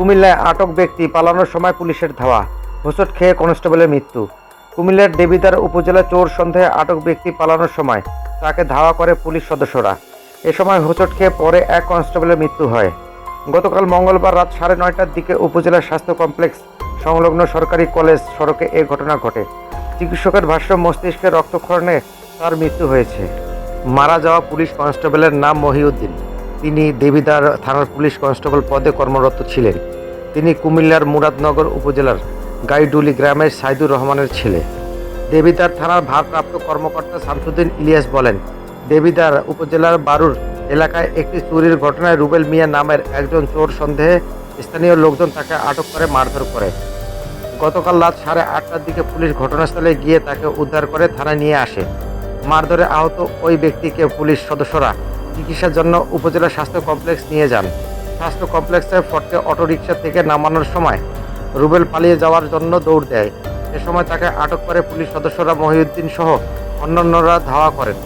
কুমিল্লায় আটক ব্যক্তি পালানোর সময় পুলিশের ধাওয়া। হোঁচট খেয়ে কনস্টেবলের মৃত্যু। কুমিল্লার দেবিদার উপজেলা চোর সন্দেহে আটক ব্যক্তি পালানোর সময় তাকে ধাওয়া করে পুলিশ সদস্যরা। এ সময় হোঁচট খেয়ে পরে এক কনস্টেবলের মৃত্যু হয়। গতকাল মঙ্গলবার রাত সাড়ে নয়টার দিকে উপজেলা স্বাস্থ্য কমপ্লেক্স সংলগ্ন সরকারি কলেজ সড়কে এ ঘটনা ঘটে। চিকিৎসকের ভাষ্য মস্তিষ্কে রক্তক্ষরণে তার মৃত্যু হয়েছে। মারা যাওয়া পুলিশ কনস্টেবলের নাম মহিউদ্দিন। তিনি দেবিদার থানার পুলিশ কনস্টেবল পদে কর্মরত ছিলেন। তিনি কুমিল্লার মুরাদনগর উপজেলার গাইডুলি গ্রামের সাইদুর রহমানের ছেলে। দেবিদার থানার ভারপ্রাপ্ত কর্মকর্তা শামসুদ্দিন ইলিয়াস বলেন, দেবিদার উপজেলার বারুর এলাকায় একটি চুরির ঘটনায় রুবেল মিয়া নামের একজন চোর সন্দেহে স্থানীয় লোকজন তাকে আটক করে, মারধর করে। গতকাল রাত সাড়ে আটটার দিকে পুলিশ ঘটনাস্থলে গিয়ে তাকে উদ্ধার করে থানায় নিয়ে আসে। মারধরে আহত ওই ব্যক্তিকে পুলিশ সদস্যরা চিকিৎসার জন্য উপজেলা স্বাস্থ্য কমপ্লেক্স নিয়ে যান। স্বাস্থ্য কমপ্লেক্সে ফটকে অটোরিকশা থেকে নামানোর সময় রুবেল পালিয়ে যাওয়ার জন্য দৌড় দেয়। এ সময় তাকে আটক করে পুলিশ সদস্যরা মহিউদ্দিন সহ অন্যান্যরা ধাওয়া করেন।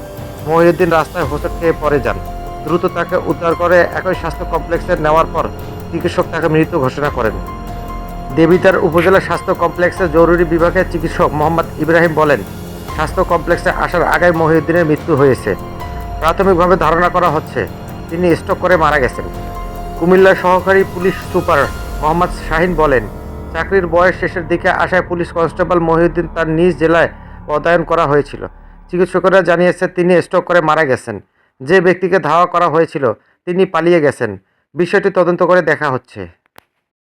মহিউদ্দিন রাস্তায় হোঁচট খেয়ে পড়ে যান। দ্রুত তাকে উদ্ধার করে একই স্বাস্থ্য কমপ্লেক্সে নেওয়ার পর চিকিৎসক তাকে মৃত ঘোষণা করেন। দেবিতার উপজেলা স্বাস্থ্য কমপ্লেক্সে জরুরি বিভাগের চিকিৎসক মোহাম্মদ ইব্রাহিম বলেন, স্বাস্থ্য কমপ্লেক্সে আসার আগে মহিউদ্দিনের মৃত্যু হয়েছে। প্রাথমিকভাবে ধারণা করা হচ্ছে, তিনি স্ট্রোক করে মারা গেছেন। কুমিল্লার সহকারী পুলিশ সুপার মোহাম্মদ শাহিন বলেন, চাকরির বয়স শেষের দিকে আসায় পুলিশ কনস্টেবল মহিউদ্দিন তার নিজ জেলায় পদায়ন করা হয়েছিল। চিকিৎসকরা জানিয়েছে, তিনি স্ট্রোক করে মারা গেছেন। যে ব্যক্তিকে ধাওয়া করা হয়েছিল, তিনি পালিয়ে গেছেন। বিষয়টি তদন্ত করে দেখা হচ্ছে।